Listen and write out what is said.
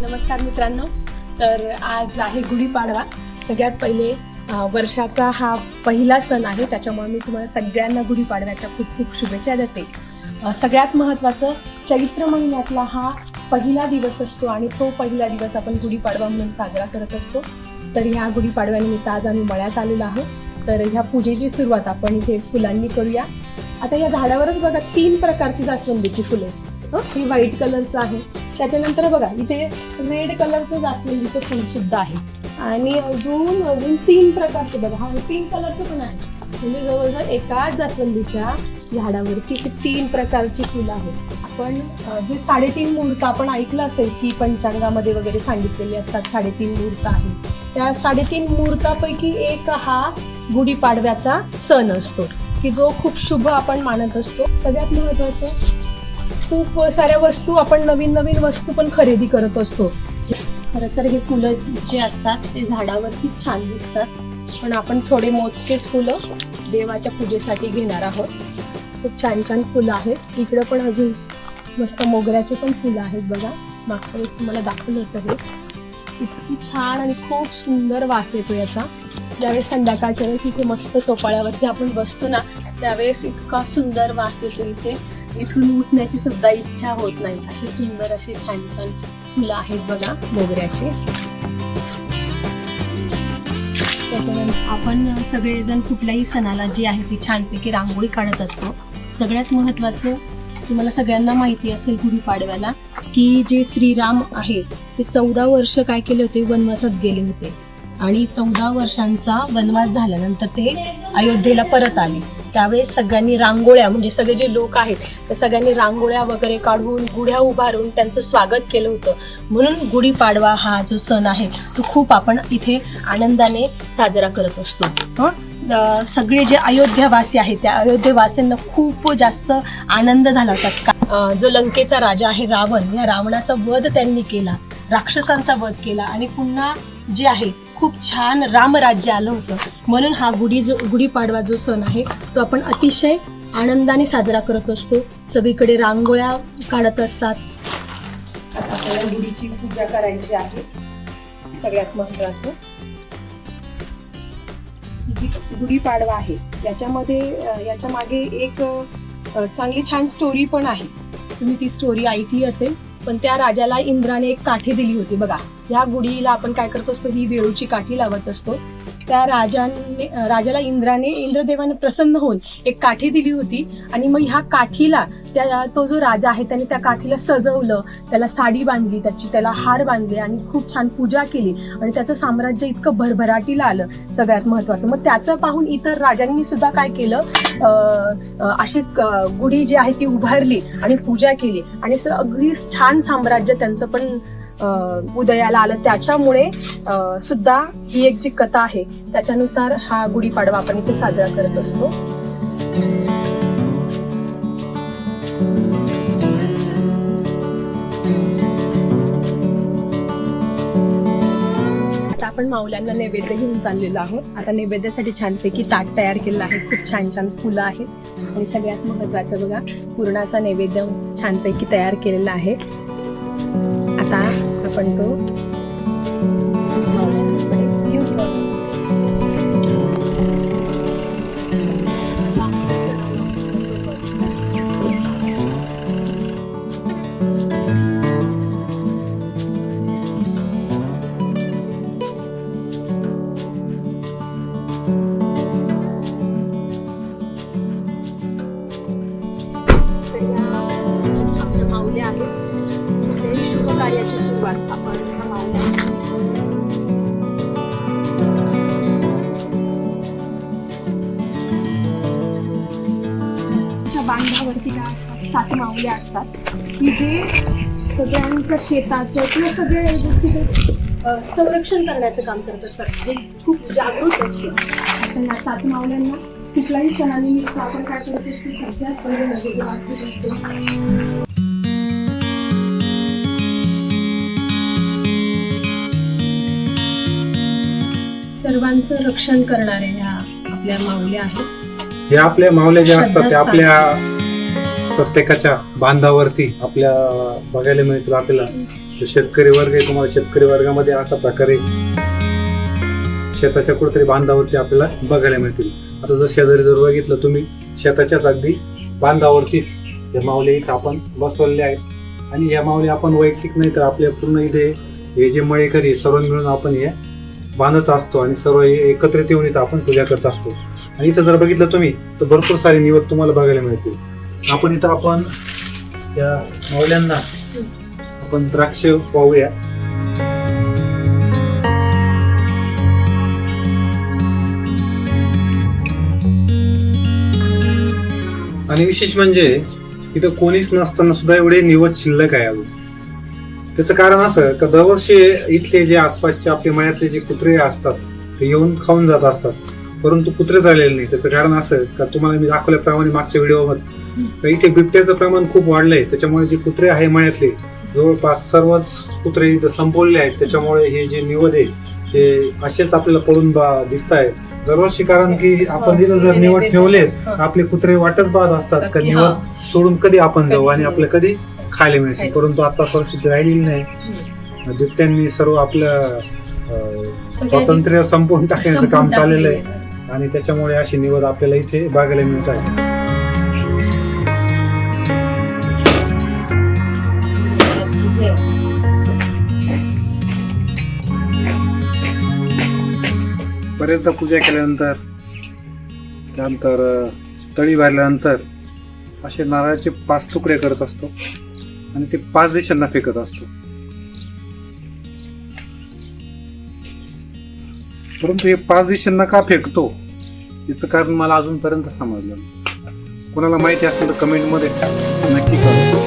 नमस्कार मित्रांनो. तर आज आहे गुढीपाडवा. सगळ्यात पहिले वर्षाचा हा पहिला सण आहे. त्याच्यामुळे मी तुम्हाला सगळ्यांना गुढीपाडव्याच्या खूप खूप शुभेच्छा देते. सगळ्यात महत्त्वाचं चैत्र महिन्यातला हा पहिला दिवस असतो आणि तो पहिला दिवस आपण गुढीपाडवा म्हणून साजरा करत असतो. तर ह्या गुढीपाडव्यानिमित्त आज आम्ही मळ्यात आलेलो आहोत. तर ह्या पूजेची सुरुवात आपण इथे फुलांनी करूया. आता या झाडावरच बघा तीन प्रकारची जास्वंदीची फुले. ही व्हाईट कलरचं आहे. त्याच्यानंतर बघा इथे रेड कलरचं जास्वंदीचं फुल सुद्धा आहे. आणि अजून अजून तीन प्रकारचे बघा. हा पिंक कलरचं पण आहे. म्हणजे जवळजवळ एकाच जास्वंदीच्या झाडावरती तीन प्रकारची फुलं आहेत. आपण जे साडेतीन मुहूर्त आपण ऐकलं असेल की पंचांगामध्ये वगैरे सांगितलेले असतात साडेतीन मुहूर्त आहे. त्या साडेतीन मुहूर्तापैकी एक हा गुढीपाडव्याचा सण असतो की जो खूप शुभ आपण मानत असतो. सगळ्यात महत्वाचं खूप साऱ्या वस्तू आपण नवीन नवीन वस्तू पण खरेदी करत असतो. खरं तर हे फुलं जे असतात ते झाडावरती छान दिसतात. पण आपण थोडे मोजकेच फुलं देवाच्या पूजेसाठी घेणार आहोत. खूप छान छान फुलं आहेत. इकडं पण अजून मस्त मोगऱ्याचे पण फुलं आहेत बघा. मागच्या वेळेस तुम्हाला दाखवलं होतं हे. इतकी छान आणि खूप सुंदर वास येतो याचा. ज्यावेळेस संध्याकाळच्या वेळेस इथे मस्त चोपाळ्यावरती आपण बसतो ना त्यावेळेस इतका सुंदर वास येतो इथे. इथून उठण्याची सुद्धा इच्छा होत नाही. असे सुंदर असे छान छान फुलं आहेत बघा मोगऱ्याचे. आपण सगळेजण कुठल्याही सणाला जी आहे ती छानपैकी रांगोळी काढत असतो. सगळ्यात महत्त्वाचं तुम्हाला सगळ्यांना माहिती असेल गुढीपाडव्याला की जे श्रीराम आहे ते चौदा वर्ष काय केले होते? वनवासात गेले होते. आणि चौदा वर्षांचा वनवास झाल्यानंतर ते अयोध्येला परत आले. त्यावेळेस सगळ्यांनी रांगोळ्या म्हणजे सगळे जे लोक आहेत त्या सगळ्यांनी रांगोळ्या वगैरे काढून गुढ्या उभारून त्यांचं स्वागत केलं होतं. म्हणून गुढीपाडवा हा जो सण आहे तो खूप आपण इथे आनंदाने साजरा करत असतो. हं? सगळे जे अयोध्यावासी आहेत त्या अयोध्येवासींना खूप जास्त आनंद झाला होता. जो लंकेचा राजा आहे रावण या रावणाचा वध त्यांनी केला राक्षसांचा वध केला आणि पुन्हा जे आहे खूप छान रामराज्य आलं होतं. म्हणून हा गुढी जो गुढीपाडवा जो सण आहे तो आपण अतिशय आनंदाने साजरा करत असतो. सगळीकडे रांगोळ्या काढत असतात. आता आपल्याला गुढीची पूजा करायची आहे. सगळ्यात महत्वाचं जी गुढीपाडवा आहे याच्यामध्ये याच्या मागे एक चांगली छान स्टोरी पण आहे. तुम्ही ती स्टोरी ऐकली असेल पण त्या राजाला इंद्राने एक काठी दिली होती बघा. ह्या गुढीला आपण काय करत असतो? ही वेळूची काठी लावत असतो. त्या राजाने राजाला इंद्राने इंद्रदेवाने प्रसन्न होऊन एक काठी दिली होती. आणि मग ह्या काठीला त्या तो जो राजा आहे त्याने त्या काठीला सजवलं. त्याला साडी बांधली त्याची त्याला हार बांधले आणि खूप छान पूजा केली. आणि त्याचं साम्राज्य इतकं भरभराटीला आलं सगळ्यात महत्वाचं मग त्याचं पाहून इतर राजांनी सुद्धा काय केलं? अं, अशी गुढी जी आहे ती उभारली आणि पूजा केली. आणि सगळी अगदी छान साम्राज्य त्यांचं पण उदयाला आलं त्याच्यामुळे सुद्धा ही एक जी कथा आहे त्याच्यानुसार हा गुढीपाडवा आपण इथे साजरा करत असतो. आता आपण माऊल्यांना नैवेद्य घेऊन चाललेलो आहोत. आता नैवेद्यासाठी छानपैकी ताट तयार केलेलं आहे. खूप छान छान फुलं आहेत. आणि सगळ्यात महत्वाचं बघा पूर्णाचा नैवेद्य छानपैकी तयार केलेला आहे. आपण तो काय असतात? सात माऊल्या असतात. की जे सगळ्यांच्या शेताचं किंवा सगळ्या गोष्टीचं संरक्षण करण्याचं काम करत असतात. जे खूप जागृत असतो. या सात माऊल्यांना कुठलाही सणानिमित्त आपण काय करत असतो? सगळ्यात पहिले नैवेद्य दाखवत असतो. सर्वांचं रक्षण करणाऱ्या ह्या आपल्या माऊल्या आहेत. हे आपल्या माऊल्या ज्या असतात ते श्रद्धास्थान. आपल्या प्रत्येकाच्या बांधावरती आपल्या बघायला मिळतो आपल्याला. शेतकरी वर्ग आहे तुम्हाला शेतकरी वर्गामध्ये अशा प्रकारे शेताच्या कुठेतरी बांधावरती आपल्याला बघायला मिळतील. आता जर शेजारी जर बघितलं तुम्ही शेताच्याच अगदी बांधावरतीच हे माऊली इथं आपण बसवलेले आहेत. आणि या माऊली आपण वैयक्तिक नाही तर आपल्या पूर्ण इथे हे जे मळेकरी आहे, सर्व मिळून आपण हे बांधत असतो आणि सर्व हे एकत्रित येऊन इथं आपण पूजा करत असतो. आणि इथं जर बघितलं तुम्ही तर भरपूर सारे निवड तुम्हाला बघायला मिळतील. आपण इथं आपण त्या मावल्यांना आपण द्राक्ष पाहूया. आणि विशेष म्हणजे इथं कोणीच नसताना सुद्धा एवढे निवड शिल्लक आहे अजून. त्याचं कारण असं का दरवर्षी इथले जे आसपासचे आपले मळ्यातले जे कुत्रे असतात ते येऊन खाऊन जात असतात. परंतु कुत्रे झालेले नाही. त्याचं कारण असं का तुम्हाला मी दाखवल्याप्रमाणे मागच्या व्हिडिओमध्ये इथे बिबट्याचं प्रमाण खूप वाढलंय. त्याच्यामुळे जे कुत्रे आहे मळ्यातले जवळपास सर्वच कुत्रे इथं संपवलेले आहेत. त्याच्यामुळे हे जे निवड आहे ते असेच आपल्याला पडून दिसत आहे दरवर्षी कारण की आपण इथं जर निवड ठेवले आपले कुत्रे वाटत पाहत असतात का? निवड सोडून कधी आपण जाऊ आणि आपल्या कधी खायला मिळते परंतु आता परिस्थिती राहिलेली नाही. बिबट्यांनी सर्व आपलं स्वातंत्र्य संपवून टाकण्याचं काम चाललेलं आहे. आणि त्याच्यामुळे अशी निवड आपल्याला इथे बघायला मिळत आहे. पर्यंत पूजा केल्यानंतर त्यानंतर तळी भरल्यानंतर असे नारळाचे पाच तुकडे करत असतो आणि ते पाच दिशांना फेकत असतो. परंतु हे पाच दिशांना का फेकतो? तिचं कारण मला अजूनपर्यंत समजलं कोणाला माहिती असेल तर कमेंटमध्ये नक्की कळवा.